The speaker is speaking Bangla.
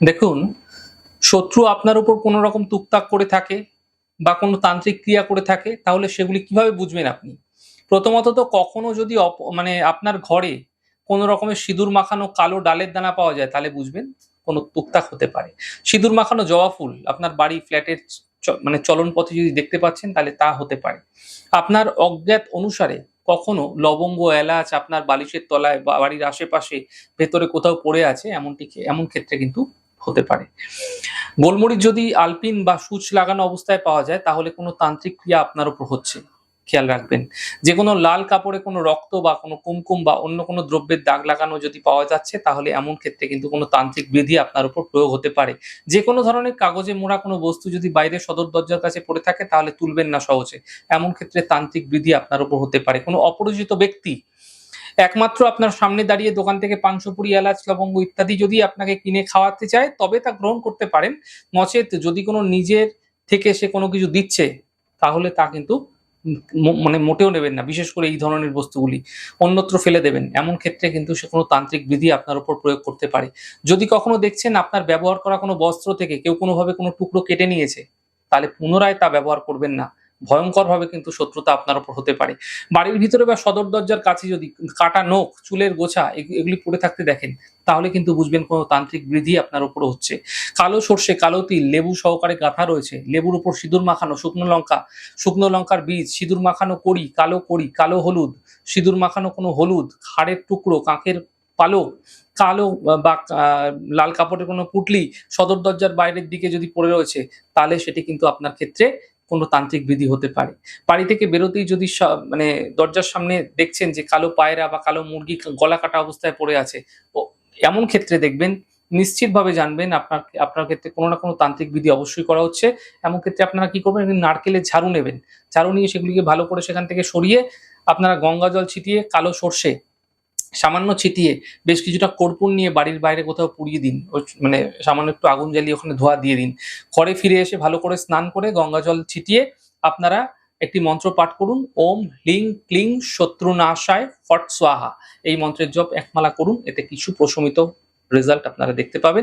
দেখুন, শত্রু আপনার উপর কোনো রকম তুকতাক করে থাকে বা কোনো তান্ত্রিক ক্রিয়া করে থাকে, তাহলে সেগুলি কীভাবে বুঝবেন আপনি? প্রথমত তো কখনো যদি মানে আপনার ঘরে কোনো রকমের সিঁদুর মাখানো কালো ডালের দানা পাওয়া যায়, তাহলে বুঝবেন কোনো তুকতাক হতে পারে। সিঁদুর মাখানো জবা ফুল, আপনার বাড়ি ফ্ল্যাটের মানে চলন পথে যদি দেখতে পাচ্ছেন, তাহলে তা হতে পারে। আপনার অজ্ঞাত অনুসারে কখনো লবঙ্গ, এলাচ আপনার বালিশের তলায় বা বাড়ির আশেপাশে ভেতরে কোথাও পড়ে আছে, এমনটি এমন ক্ষেত্রে কিন্তু হতে পারে। গোলমরিচ যদি আলপিন বা সূচ লাগানো অবস্থায় পাওয়া যায়, তাহলে কোনো তান্ত্রিক ক্রিয়া আপনার উপর হচ্ছে। খেয়াল রাখবেন। যে কোনো লাল কাপড়ে কোনো রক্ত বা কোনো কুমকুম বা অন্য কোনো দ্রব্যের দাগ লাগানো যদি পাওয়া যাচ্ছে, তাহলে এমন ক্ষেত্রে কিন্তু কোনো তান্ত্রিক বিধি আপনার উপর প্রয়োগ হতে পারে। যে কোনো ধরনের কাগজে মোড়া কোনো বস্তু যদি বাইরে সদর দরজার কাছে পড়ে থাকে, তাহলে তুলবেন না সহজে। এমন ক্ষেত্রে তান্ত্রিক বিধি আপনার উপর হতে পারে। কোনো অপরিচিত ব্যক্তি একমাত্র আপনার সামনে দাঁড়িয়ে দোকান থেকে পাংশুপুরি এলাচ, লবঙ্গ ইত্যাদি যদি আপনাকে কিনে খাওয়াতে চায়, তবে তা গ্রহণ করতে পারেন। নচেত যদি কোনো নিজের থেকে সে কোনো কিছু দিচ্ছে, তাহলে তা কিন্তু মানে মোটেও নেবেন না। বিশেষ করে এই ধরনের বস্তুগুলি অন্যত্র ফেলে দেবেন। এমন ক্ষেত্রে কিন্তু সে কোনো তান্ত্রিক বিধি আপনার উপর প্রয়োগ করতে পারে। যদি কখনো দেখছেন আপনার ব্যবহার করা কোনো বস্ত্র থেকে কেউ কোনোভাবে কোনো টুকরো কেটে নিয়েছে, তাহলে পুনরায় তা ব্যবহার করবেন না। ভয়ঙ্করভাবে কিন্তু শত্রুতা আপনার উপর হতে পারে। বাড়ির ভিতরে বা সদর দরজার কাছে যদি কাটা নখ, চুলের গোছা এগুলি পড়ে থাকতে দেখেন, তাহলে কিন্তু বুঝবেন কোনো তান্ত্রিক বৃদ্ধি আপনার উপর হচ্ছে। কালো সর্ষে, কালো তিল, লেবু সহকারে গাঁথা রয়েছে। লেবুর উপর সিঁদুর মাখানো শুকনো লঙ্কা, শুকনো লঙ্কার বীজ, সিঁদুর মাখানো কড়ি, কালো কড়ি, কালো হলুদ, সিঁদুর মাখানো কোনো হলুদ হাড়ের টুকরো, কাকের পালক, কালো বা লাল কাপড়ের কোনো পুটলি সদর দরজার বাইরের দিকে যদি পড়ে রয়েছে, তাহলে সেটি কিন্তু আপনার ক্ষেত্রে কোনো তান্ত্রিক বিধি হতে পারে। বাড়ি থেকে বেরোতেই যদি মানে দরজার সামনে দেখছেন যে কালো পায়রা বা কালো মুরগি গলা কাটা অবস্থায় পড়ে আছে এমন ক্ষেত্রে দেখবেন, নিশ্চিতভাবে জানবেন আপনার আপনার ক্ষেত্রে কোনো না কোনো তান্ত্রিক বিধি অবশ্যই করা হচ্ছে। এমন ক্ষেত্রে আপনারা কি করবেন? নারকেলের ঝাড়ু নেবেন। ঝাড়ু নিয়ে সেগুলিকে ভালো করে সেখান থেকে সরিয়ে আপনারা গঙ্গা জল ছিটিয়ে কালো সর্ষে সামান্য ছিটিয়ে বেশ কিছুটা কর্পূর নিয়ে বাড়ির বাইরে কোথাও পুড়িয়ে দিন। মানে সামান্য একটু আগুন জ্বালিয়ে ওখানে ধোয়া দিয়ে দিন। ঘরে ফিরে এসে ভালো করে স্নান করে গঙ্গা জল ছিটিয়ে আপনারা একটি মন্ত্র পাঠ করুন। ওম হ্লিং ক্লিং শত্রুনাশায় ফট সোয়াহা এই মন্ত্রের জপ একমালা করুন। এতে কিছু প্রশমিত রেজাল্ট আপনারা দেখতে পাবেন।